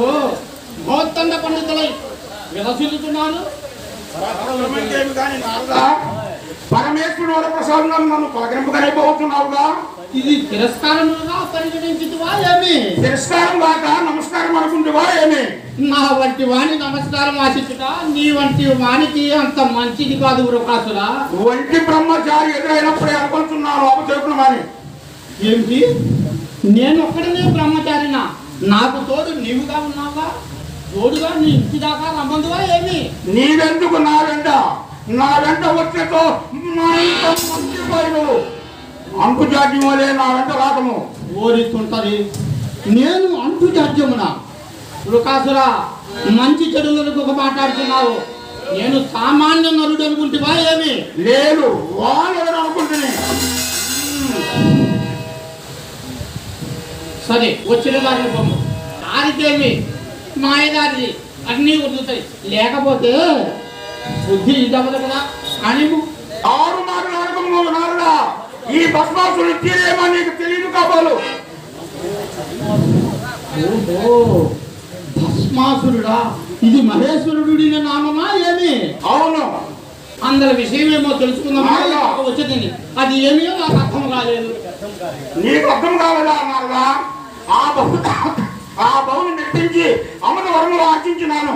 ఓహో మోత్తండ పండితులై విలసిల్లుతున్నారు పరమేశ్వరుడు వరప్రసాదంగా నన్ను పలకరింపగలిపోతున్నావుగా. ఇది తిరస్కారములుగా పరిగణించుతువా ఏమి? తిరస్కారం కాక నమస్కారం అనుకుంటువా ఏమి? నా వంటి వాణి నమస్కారం ఆశించుట నీ వంటి వానికి అంత మంచిది కాదు వృకాసురా ఒంటి బ్రహ్మచారి ఎదురైనప్పుడే అనుకుంటున్నా లోప చెప్పుకున్నామని ఏమిటి? నేను ఒక్కడనే బ్రహ్మచారినా? నాకు తోడు నీవుగా ఉన్నావా? తోడుగా నీ ఇంటి దాకా రమ్మందువా ఏమి? నీవెందుకు నా వెంట? నా వెంట వచ్చేతో నా ఇంత మంచి పైరు అంకు జాడ్యం వలే నా వెంట రాకము. ఓరిస్తుంటది నేను అంటు జాడ్యమున వృకాసురా మంచి చెడులకు ఒక మాట్లాడుతున్నావు నేను సామాన్య నరుడు అనుకుంటువా ఏమి? లేదు వాళ్ళు అనుకుంటుని సరే వచ్చిన దారిని పొమ్ము దారికేమి? మాయదారి అన్నీ వదులుతాయి. లేకపోతే బుద్ధి ఇదవదు కదా కానీ ఆరు మాట్లాడకము నారదా ఈ భస్మాసుని తీరేమో నీకు తెలియదు కాబోలు. ఓహో భస్మాసురుడా? ఇది మహేశ్వరుడి నామమా ఏమి? అవును. అందరి విషయమేమో తెలుసుకుందామా? అవునా? వచ్చేది. అది ఏమియో నాకు అర్థం కాలేదు. నీకు అర్థం కాలేదా నారదా? ఆ బహు ఆ బహుని నిర్మించి అమృత వరములు ఆర్జించినాను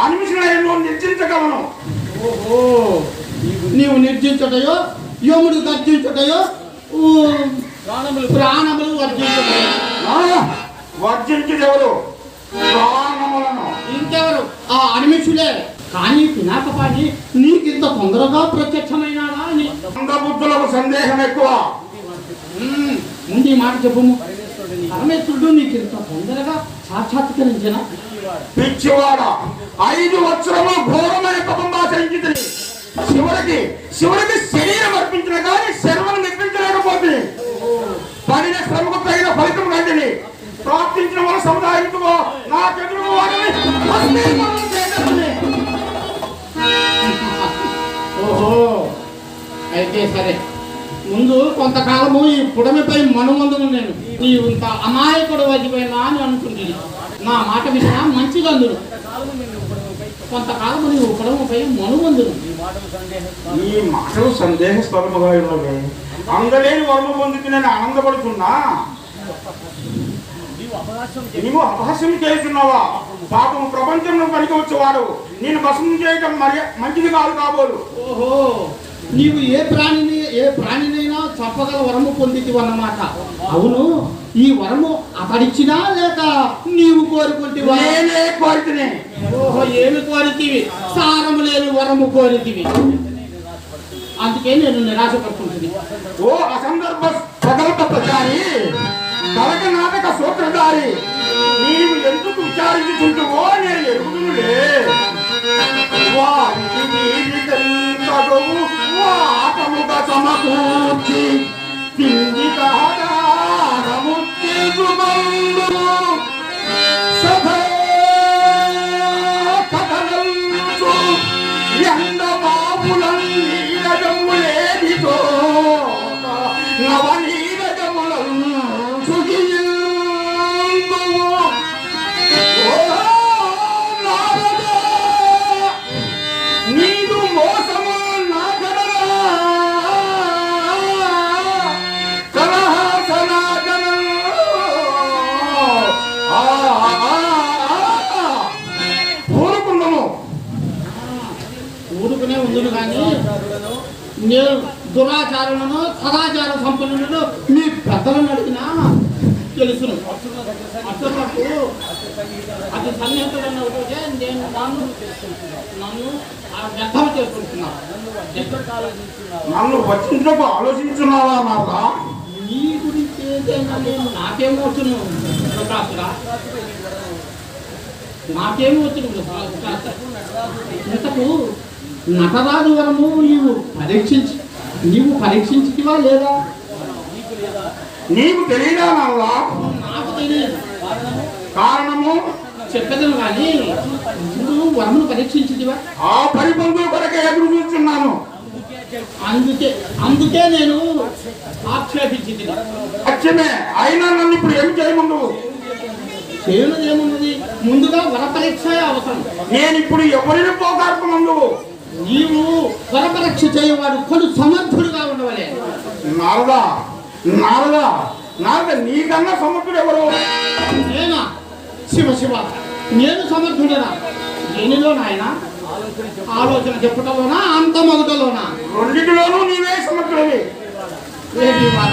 అనిమిషులను నిర్జించగలను. ఓహో నీవు నిర్జించుటయో యముడు గర్జించుటయో ఊ, ప్రాణములు వర్జించుటయో వర్జించేదెవరు ప్రాణములను. ఇంకెవరు? ఆ అనిమిషులే. కానీ పినాకపాణి నీకింత తొందరగా ప్రత్యక్షమైనాడా అని. అంధబుద్ధులకు సందేహం ఎక్కువ. ముందు మాట చెప్పుము. పరమేశ్వరుడు నీకు ఇంత తొందరగా సాక్షాత్కరించిన? పిచ్చివాడ ఐదు వచ్చరము ఘోరమైన పాపం ఆచరించింది శివుడికి శివుడికి శరీరం అర్పించిన కానీ శర్మను నిర్మించలేకపోతుంది. పడిన శ్రమకు తగిన ఫలితం కంటిని ప్రార్థించిన వల్ల సముదాయించుకో నా చెదురు వారిని భస్మీకరణం చేసేస్తుంది. ఓహో అయితే సరే. కొంతకాలము ఈ పుడమిపై మనుమందును నేను. నీవు ఇంత అమాయకుడు వదిపోయినా అని అనుకుంటుంది నా మాట విన్నా మంచిగా అందుడు కొంతకాలము నీవు పుడమిపై మనుమందును. ఈ మాటలు సందేహస్వరముగా ఉన్నవి అందలేని వర్మ పొందుకు నేను ఆనందపడుతున్నా. నీవు అపహాస్యం చేస్తున్నావా పాపం ప్రపంచంలో పనికి వచ్చేవాడు. నేను భస్మం చేయటం మరి మంచిది కాదు కాబోలు. ఓహో నీవు ఏ ప్రాణిని ఏ ప్రాణినైనా చంపగల వరము పొందితివి అన్నమాట అవును ఈ వరము అతడిచ్చినా లేక నీవు కోరుకుంటివా? నేనే కోరితేనే. ఓహో ఏమి కోరితివి? సారము లేని వరము కోరితివి. అందుకే నేను నిరాశపడుతుంటుంది ఓ అసందర్భ ప్రచారి కలక నాటక సూత్రధారి నీవు ఎందుకు విచారించుకుంటువో నేను ఎరుగునులే వారికి వీరికెంతగవు వాటముగా సమకూర్చి తిండి నేను దురాచారులను సదాచార సంపన్నులను మీ పెద్దలను అడిగినా తెలుసును. అసలకు అది సన్నిహితుడన్న ఒకటే నేను నన్ను నన్ను ఆ వ్యర్థం చేసుకుంటున్నాను. నన్ను వచ్చించకు ఆలోచించున్నావా నాదా నీ గురించి ఏదైనా నేను నాకేమవుతును ప్రకాశరా? నాకేమవుతును ప్రకాశ? ఇంతకు నటరాజు వరము నీవు పరీక్షించి నీవు పరీక్షించివా లేదా? నీకు తెలియదా నాకు తెలియదు. కారణము? చెప్పదను కానీ వరమును పరీక్షించిదివా? ఆ పరిపంతుల కొరకే ఎదురు చూస్తున్నాను. అందుకే అందుకే నేను ఆక్షేపించింది. సత్యమే అయినా నన్ను ఇప్పుడు ఏం చేయమందు చేయనది ఏమున్నది ముందుగా వర పరీక్ష అవసరం. నేను ఇప్పుడు ఎవరిని పోకాడుకున్నందు నీవు వర పరీక్ష చేయవాడు కొడు సమర్థుడుగా ఉండవలే. నారదా నారదా నారద నీకన్నా సమర్థుడు ఎవరు? నేనా? శివ శివ. నేను సమర్థుడనా? దేనిలో నాయన? ఆలోచన చెప్పుటలోనా? అంత మొదటలోనా? రెండింటిలోనూ నీవే సమర్థుడివి. వాడ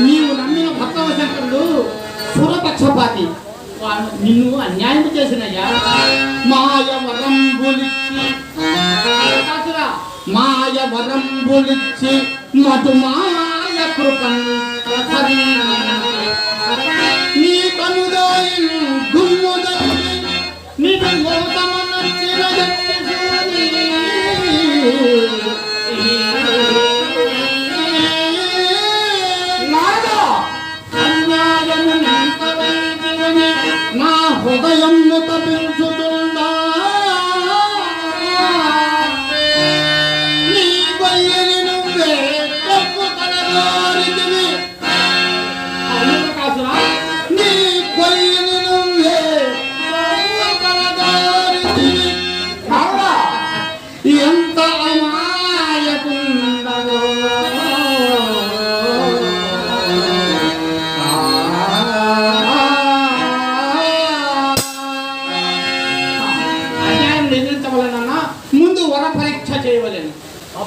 నీవు నమ్మిన భక్తవ శంకరుడు సురపక్షపాతి. నిన్ను అన్యాయం చేసినయ్యా. మాయ వరం మాయ వరంబులిచ్చి మటు మాయ కృపణ నీ కనుదోయిన్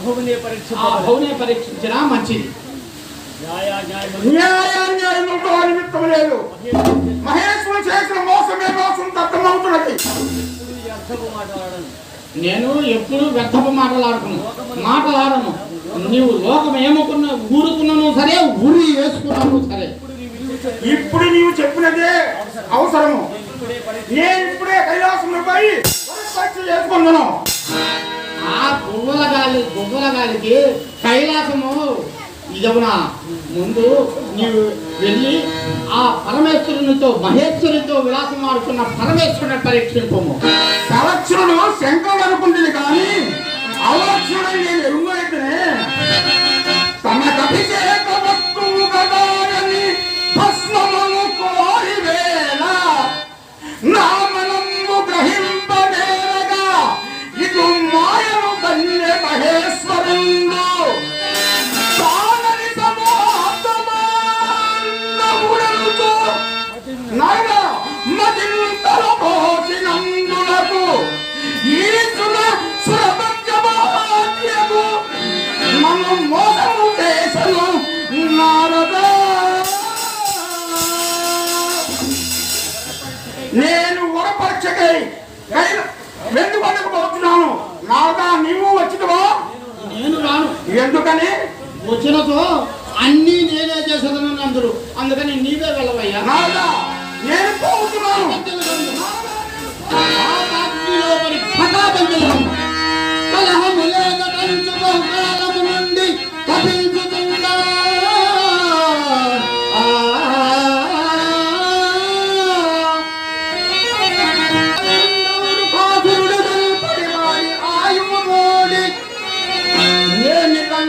అభువనే పరీక్ష ఆ భౌనే పరీక్షించినా మంచిది. న్యాయ న్యాయం న్యాయాన్యాయములతో నిమిత్తం లేదు మహేశ్వరుడు చేసిన మోసమే మోసం దత్తమవుతున్నది. నేను ఎప్పుడు వ్యర్థపు మాటలాడుకును. మాటలాడను. నీవు లోకం ఏమనుకున్నా ఊరుకున్నాను సరే ఊరి వేసుకున్నాను సరే. ఇప్పుడు నీవు చెప్పినదే అవసరము. నేను ఇప్పుడే కైలాసంలో పోయి పరీక్ష చేసుకున్నాను. ఆ గువ్వల గాలి గువ్వల గాలికి కైలాసము ఇదవునా ముందు నీవు వెళ్ళి ఆ పరమేశ్వరునితో మహేశ్వరునితో విలాసం ఆడుతున్న పరమేశ్వరుని పరీక్షింపము. కలక్షుడు శంకరుడు అనుకుంటుంది కానీ అలక్షుడు నేను ఎరుగైతేనే కైల వెందుకు పోతున్నాను. నారదా నీవు వచ్చినవా? నేను రాను. ఎందుకని? వచ్చినతో అన్నీ నేనే చేసేదను అందరూ అందుకని నీవే వెళ్ళవయ్యా. నారదా నేను పోతున్నాను. కలహములేక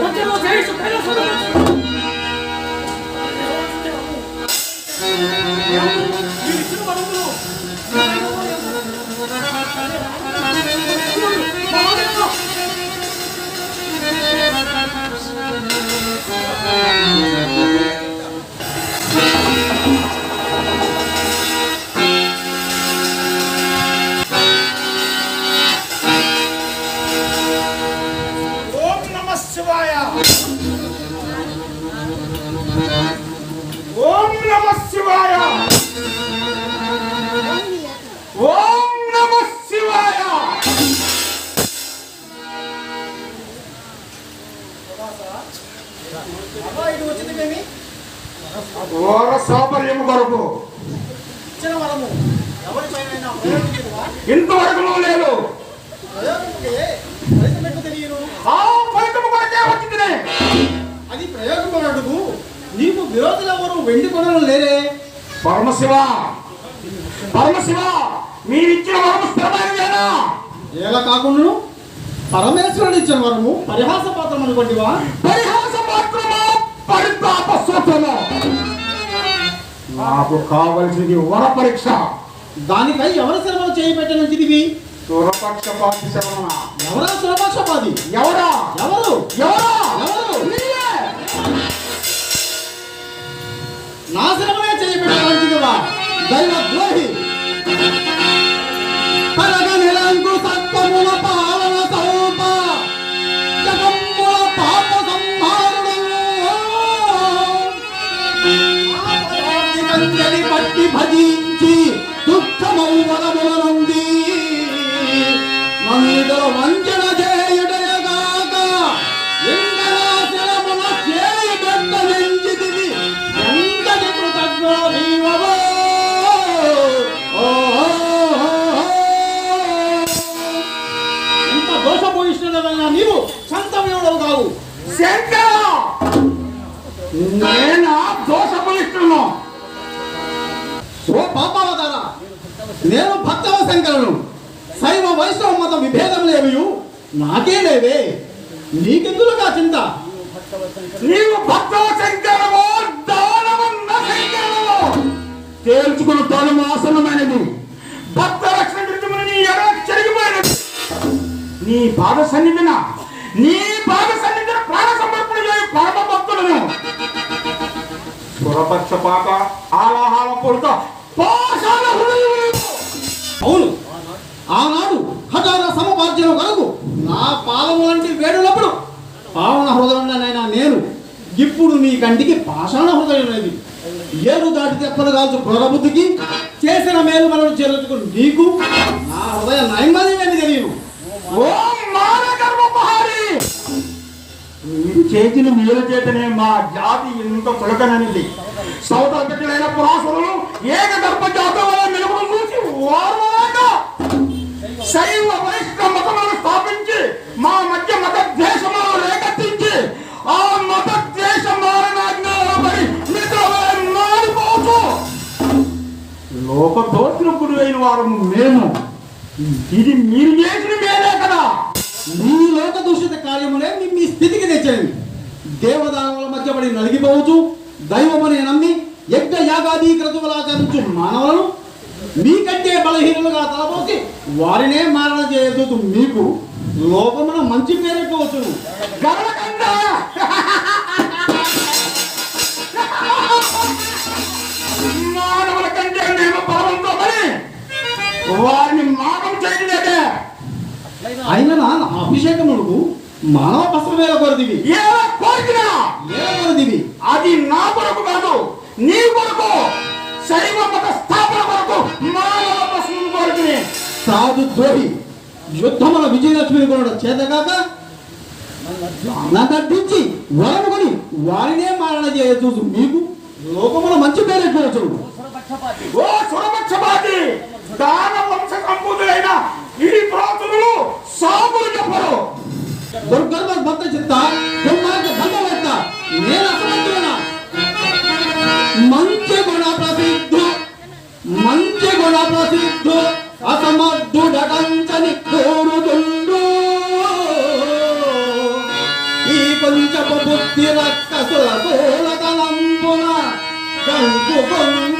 어때요? కొరకు ఇంతవరకు లేదు ఫలితం కొరకే వచ్చింది అది ప్రయోగపడటకు నీకు విరోధులు ఎవరు వెండి కొనలు లేరే పరమశివ పరమశివ మీరిచ్చిన వరము స్థిరమైనదేనా ఎలా కాకుండా పరమేశ్వరుడు ఇచ్చిన వరము. పరిహాస పాత్రం అనుకోండివా పరిహాస నాకు కావలసింది వర పరీక్ష దానిపై ఎవరి శ్రమలు చేయి పెట్టినది సురపక్షపాతి శ్రవణ ఎవరా? ఎవరా? ఎవరు? ఎవరా? ఎవరు? నా శ్రమనే చేయి పెట్టినదివా దైవ ద్రోహి పరగ నిరంకు సత్వముల పట్టి భజించి దుఃఖమౌవరముల నుండి నన్ను వంచన చేయుటయగాక ఇంగనాశనమున చేయి పెట్టనించితివి ఎంతటి కృతజ్ఞో నీవవో. ఎంత దోషభూయిష్ఠుడమైనా నీవు సంతమయుడవు కావు. శంకర నేనా దోషపలిస్తున్నాను నేను భక్తవ శంకరును శైవ వైష్ణవ మత విభేదం లేవు నాకే లేవే. నీకెందులుగా చింత? నీవు భక్తవ శంకరమో దానవన్న తేల్చుకున్న తను ఆసనమైనది భక్త రక్షణ నీ ఎడ చెరిగిపోయినది. నీ పాద సన్నిధిన నీ పాద సన్నిధిన ప్రాణ సమర్పణ చేయు పరమ భక్తులను. సురపక్షపాత ఆలాహాల పూర్త అవును. ఆనాడు హఠాన సమపార్జన కొరకు నా పాదము వంటి వేడునప్పుడు పావన హృదయంలోనైనా నేను ఇప్పుడు నీ కంటికి పాషాణ హృదయమైనది. ఏడు దాటి తెప్పలు కాల్చు క్రూరబుద్ధికి చేసిన మేలు మనం చెల్లుకు నీకు నా హృదయ నైమల్యమని తెలియను. ఓ మీరు చేసిన మేలు చేతనే మా జాతి ఇంత చులకననిది. సౌత బిడ్డలైన పురాసురులు ఏక గర్భ జాతం వల్ల మెలుగును చూసి ఓర్వలేక శైవ వైష్ణవ మతములను స్థాపించి మా మధ్య మత ద్వేషములను రేకెత్తించి ఆ మత ద్వేష మారణాజ్ఞాలపై మిత్రమే మారిపోవచ్చు అయిన వారు మేము. ఇది మీరు చేసిన మేలే కదా. నీ లోక దూషిత కార్యములే నీ మీ స్థితికి తెచ్చేది దేవదానముల మధ్య పడి నలిగిపోవచ్చు. దైవమని నమ్మి యజ్ఞ యాగాది క్రతువులా ఆచరించు మానవులను మీకంటే బలహీనులుగా తలపోసి వారినే మారణ చేయదు మీకు లోకమున మంచి పేరెట్టువచ్చును మానవుల కంటే మేము వారిని మానం చేయలేదే. అయిన నా అభిషేకములకు మానవ పశ్చిమేల కొరదివి. ఏ కోరికనా ఏ కొరదివి? అది నా కొరకు కాదు నీ కొరకు శైవ మత స్థాపన కొరకు మానవ పశువుల కొరకు సాధు ద్రోహి యుద్ధముల విజయలక్ష్మిని కొనడం చేతగాక నటించి వరము కొని వారినే మారణ చేయొచ్చు మీకు లోకముల మంచి పేరెట్టువచ్చు సురపక్షపాతి ఓ సురపక్షపాతి దాన వంశ సంబూతులైన ఈ ప్రాతులు సాగులు చెప్పరు. దుర్గర్భ భక్త చిత్త దుర్మార్గ ధర్మవేత్త నేను అసమంతున్నా మంచి గుణ ప్రసిద్ధు మంచి గుణ ప్రసిద్ధు అసమర్థుడకంచని కోరుతుండు. ఈ కొంచెపు బుద్ధి రక్కసుల తోలతలంపున కంకు కొంకులేక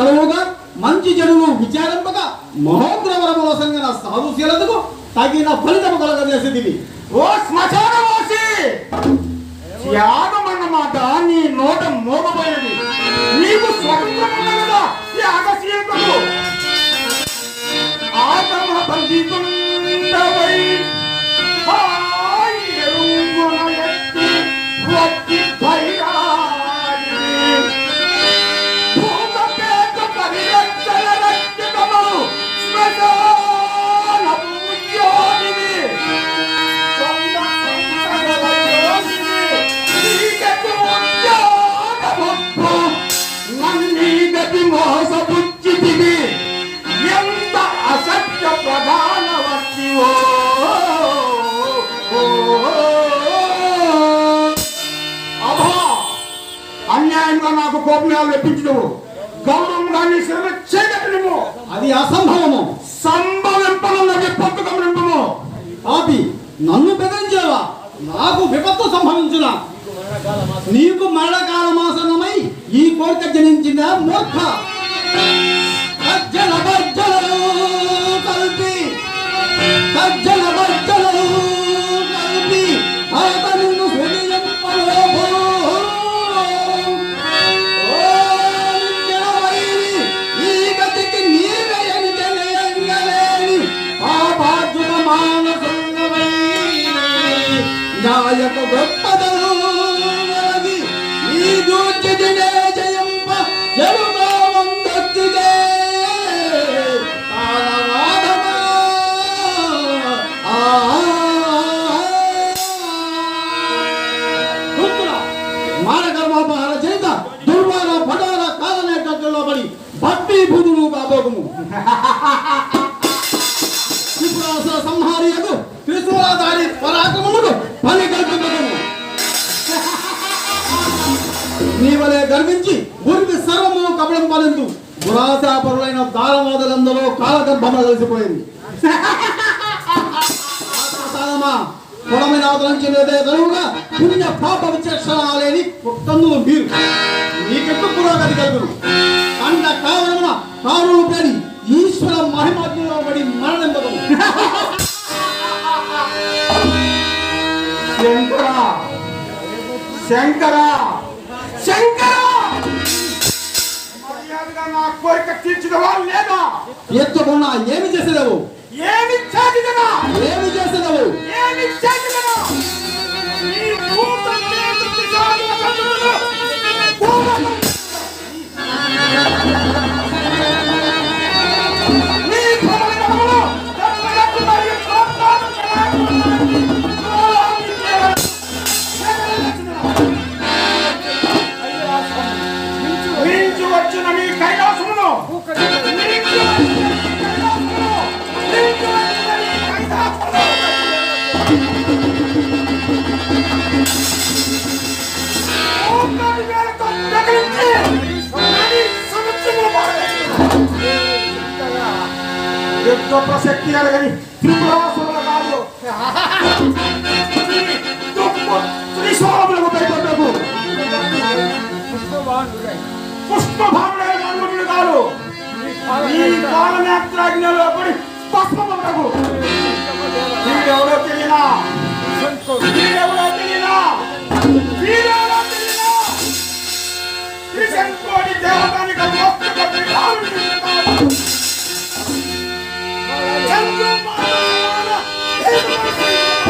కలవుగా మంచి చెడును విచారింపక మహోగ్రవరముల సంగన సాధుశీలతకు తగిన ఫలితము కలగజేసేది ఓ శ్మశానవాసి త్యాగం అన్నమాట నీ నోట మోగపోయినది నీకు స్వతంత్రం ఉంది కదా త్యాగశీలతకు ఆగమ అన్యాయంగా నాకు కోపనాలు తెప్పించవు గౌరవంగా నీ శ్రమ చేయగలము అది అసంభవము సంభవింపనున్నది గమనింపము ఆపి నన్ను బెదిరించావా నాకు విపత్తు సంభవించిన? నీకు మరణకాల మాసనమై ఈ కోరిక జనించిన మూర్ఖ? సజ్జల బజ్జలు కలిపి. సజ్జల గర్వించి ఊరికి సర్వము కపడం పాలిందు దురాశాపరులైన దారవాదులందరూ కాలగర్భంలో కలిసిపోయింది. పొడమైన అవతరించినదే పుణ్య పాప విచక్షణ లేని మీరు. నీకెట్టు పురోగతి కలుగును. అంత కావలన కారులు పేరి ఈశ్వర మహిమాజ్ఞలో పడి మరణింపదు శంకరా శంకరా శంకర. నా కోరిక తీర్చుదవా లేదా? ఎత్తుకున్నా ఏమి చేసేదవు? ఏమి చేతిదనా ఏమి చేసేదవు? ఏమి చేతిదనా నీ जो प्रसक्ति अलगरी त्रिपुरा सुर लगा दो तुम श्री सोम लोग पे करते हो पुष्प भाव लगे गालो भी लगा लो ये काल में अत्राग ने लो बड़ी पुष्प भाव लगो ठीक है और तेरी ना संतोष ठीक है और तेरी ना ठीक है और तेरी ना त्रिशंकोड़ी देवता ने कहा मोक्ष का त्रिकाल में 장군 마라. 해방하소서